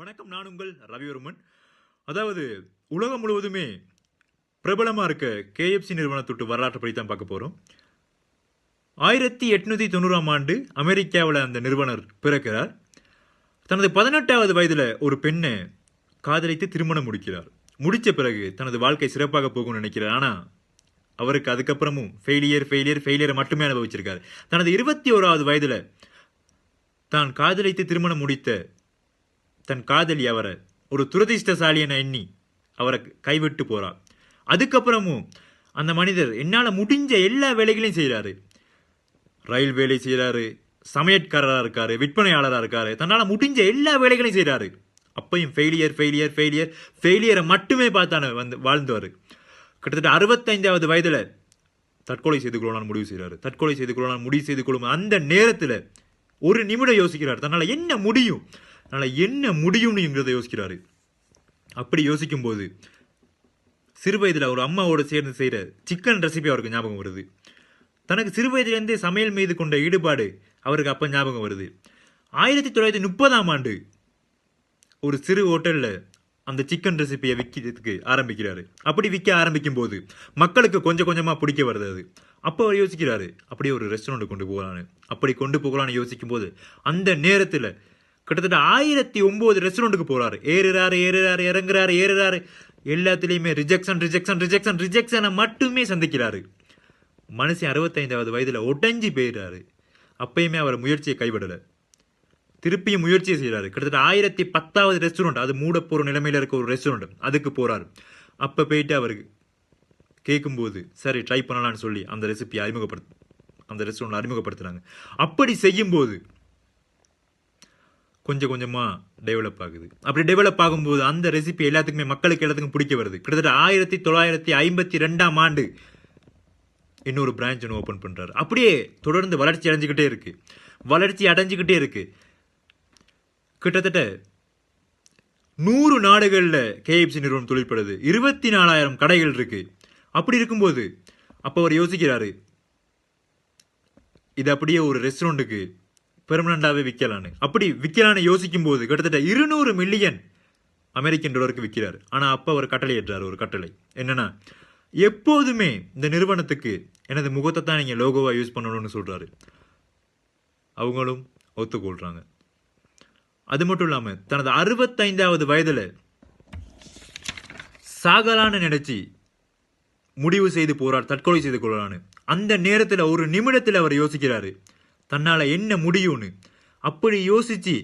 வணக்கம் நான் உங்கள் ரவிவர்மன். அதாவது உலகம் முழுவதுமே பிரபலமாக இருக்க கேஎஃப்சி நிறுவனத்தொட்டு வரலாற்றை பற்றி தான் பார்க்க போகிறோம் ஆயிரத்தி எட்நூற்றி தொண்ணூறாம் ஆண்டு அமெரிக்காவில் அந்த நிறுவனர் பிறக்கிறார். தனது பதினெட்டாவது வயதில் ஒரு பெண்ணை காதலித்து திருமணம் முடிக்கிறார். முடித்த பிறகு தனது வாழ்க்கை சிறப்பாக போகும்னு நினைக்கிறார். ஆனால் அவருக்கு அதுக்கப்புறமும் ஃபெயிலியர் ஃபெயிலியர் ஃபெயிலியரை மட்டுமே அனுபவிச்சிருக்காரு. தனது இருபத்தி ஓராவது வயதில் தான் காதலித்து திருமணம் முடித்த தன் காதலி அவரை ஒரு துரதிர்ஷ்டசாலி என எண்ணி அவரை கைவிட்டு போகிறார் அதுக்கப்புறமும் அந்த மனிதர் என்னால் முடிஞ்ச எல்லா வேலைகளையும் செய்கிறாரு ரயில் வேலை செய்கிறாரு சமையற்காரராக இருக்காரு விற்பனையாளராக இருக்காரு தன்னால் முடிஞ்ச எல்லா வேலைகளையும் செய்கிறாரு அப்பையும் ஃபெயிலியர் ஃபெயிலியர் ஃபெயிலியர் ஃபெயிலியரை மட்டுமே பார்த்தான வந்து வாழ்ந்தவர். கிட்டத்தட்ட அறுபத்தைந்தாவது வயதில் தற்கொலை செய்து கொள்ளலாம் முடிவு செய்கிறாரு தற்கொலை செய்து கொள்ளலாம் முடிவு செய்து கொள்ளும் அந்த நேரத்தில் ஒரு நிமிடம் யோசிக்கிறார். தன்னால் என்ன முடியும்? அதனால் என்ன முடியும்னுங்கிறத யோசிக்கிறாரு. அப்படி யோசிக்கும்போது சிறு வயதில் ஒரு அம்மாவோட சேர்ந்து செய்கிற சிக்கன் ரெசிபி அவருக்கு ஞாபகம் வருது. தனக்கு சிறு வயதிலேருந்தே சமையல் மீது கொண்ட ஈடுபாடு அவருக்கு அப்போ ஞாபகம் வருது. ஆயிரத்தி தொள்ளாயிரத்தி முப்பதாம் ஆண்டு ஒரு சிறு ஹோட்டலில் அந்த சிக்கன் ரெசிபியை விற்கிறதுக்கு ஆரம்பிக்கிறாரு. அப்படி விற்க ஆரம்பிக்கும் போது மக்களுக்கு கொஞ்சம் கொஞ்சமாக பிடிக்க வருது அது. அப்போ அவர் யோசிக்கிறாரு அப்படியே ஒரு ரெஸ்டாரண்ட் கொண்டு போகலான்னு. அப்படி கொண்டு போகலான்னு யோசிக்கும் போது அந்த நேரத்தில் கிட்டத்தட்ட ஆயிரத்தி ஒம்பது ரெஸ்டாரண்ட்டுக்கு போறாரு. ஏறுறாரு ஏறுறாரு இறங்குறாரு ஏறுறாரு. எல்லாத்துலேயுமே ரிஜெக்ஷன் ரிஜெக்ஷன் ரிஜெக்ஷன் ரிஜெக்ஷனை மட்டுமே சந்திக்கிறாரு. மனுஷன் அறுபத்தைந்தாவது வயதில் உடஞ்சி போயிடுறாரு. அப்பயுமே அவர் முயற்சியை கைவிடலை. திருப்பியும் முயற்சியை செய்கிறாரு கிட்டத்தட்ட ஆயிரத்தி பத்தாவது ரெஸ்டாரண்ட் அது மூட போகிற நிலைமையில் இருக்க ஒரு ரெஸ்டாரண்ட் அதுக்கு போகிறார் அப்போ போயிட்டு அவருக்கு கேட்கும்போது சரி ட்ரை பண்ணலான்னு சொல்லி அந்த ரெசிபியை அறிமுகப்படுத்து அந்த ரெஸ்டாரண்ட் அறிமுகப்படுத்துகிறாங்க அப்படி செய்யும்போது கொஞ்சம் கொஞ்சமாக டெவலப் ஆகுது. அப்படி டெவலப் ஆகும்போது அந்த ரெசிபி எல்லாத்துக்குமே மக்களுக்கு எல்லாத்துக்கும் பிடிக்க வருது. கிட்டத்தட்ட ஆயிரத்தி தொள்ளாயிரத்தி ஐம்பத்தி ரெண்டாம் ஆண்டு இன்னொரு பிரான்ச் ஒன்று ஓப்பன் பண்ணுறாரு அப்படியே தொடர்ந்து வளர்ச்சி அடைஞ்சுக்கிட்டே இருக்கு. வளர்ச்சி அடைஞ்சுக்கிட்டே இருக்கு. கிட்டத்தட்ட நூறு நாடுகளில் கேஎஃப்சி நிறுவனம் தொழில்படுது இருபத்தி நாலாயிரம் கடைகள் இருக்கு. அப்படி இருக்கும்போது அப்போ அவர் யோசிக்கிறாரு இது அப்படியே ஒரு ரெஸ்டாரண்ட்டுக்கு பெர்மனண்டாகவே விற்கலான்னு அப்படி விற்கலான்னு யோசிக்கும் போது கிட்டத்தட்ட இருநூறு மில்லியன் அமெரிக்கன் டாலருக்கு விற்கிறார் ஆனால் அப்போ அவர் கட்டளை ஏற்றார் ஒரு கட்டளை. என்னென்னா எப்போதுமே இந்த நிறுவனத்துக்கு எனது முகத்தை தான் நீங்கள் லோகோவாக யூஸ் பண்ணணும்னு சொல்கிறாரு அவங்களும் ஒத்துக்கொள்கிறாங்க அது மட்டும் இல்லாமல் தனது அறுபத்தைந்தாவது வயதில் சாகலான்னு நினச்சி முடிவு செய்து போகிறார் தற்கொலை செய்து கொள்ளலான்னு அந்த நேரத்தில் ஒரு நிமிடத்தில் அவர் யோசிக்கிறாரு தன்னால் என்ன முடியும்னு. அப்படி யோசித்து